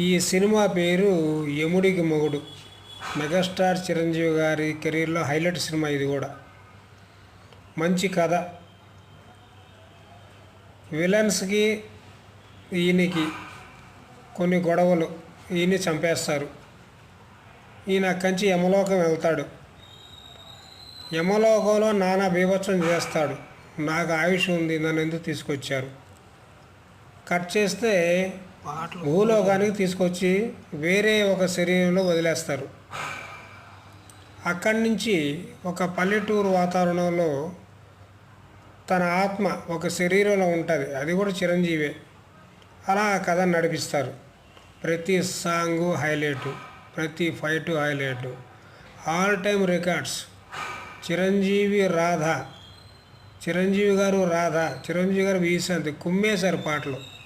ఈ సినిమా పేరు యముడికి మొగుడు. మెగాస్టార్ చిరంజీవి గారి కెరీర్లో హైలైట్ సినిమా ఇది కూడా. మంచి కథ. విలన్స్కి ఈయనకి కొన్ని గొడవలు. ఈయన్ని చంపేస్తారు. ఈయన కంచి యమలోకం వెళ్తాడు. యమలోకంలో నానా బీభత్సం చేస్తాడు. నాకు ఆయుష్ ఉంది నన్ను ఎందుకు తీసుకొచ్చారు? కట్ చేస్తే భూలోకానికి తీసుకొచ్చి వేరే ఒక శరీరంలో వదిలేస్తారు. అక్కడి నుంచి ఒక పల్లెటూరు వాతావరణంలో తన ఆత్మ ఒక శరీరంలో ఉంటుంది. అది కూడా చిరంజీవే. అలా ఆ కథ నడిపిస్తారు. ప్రతి సాంగు హైలైటు ప్రతి fight highlight. All time records. Chiranjeevi Radha. Chiranjeevi garu Radha. Chiranjeevi గారు వీసంతి. కుమ్మేశారు పాటలు.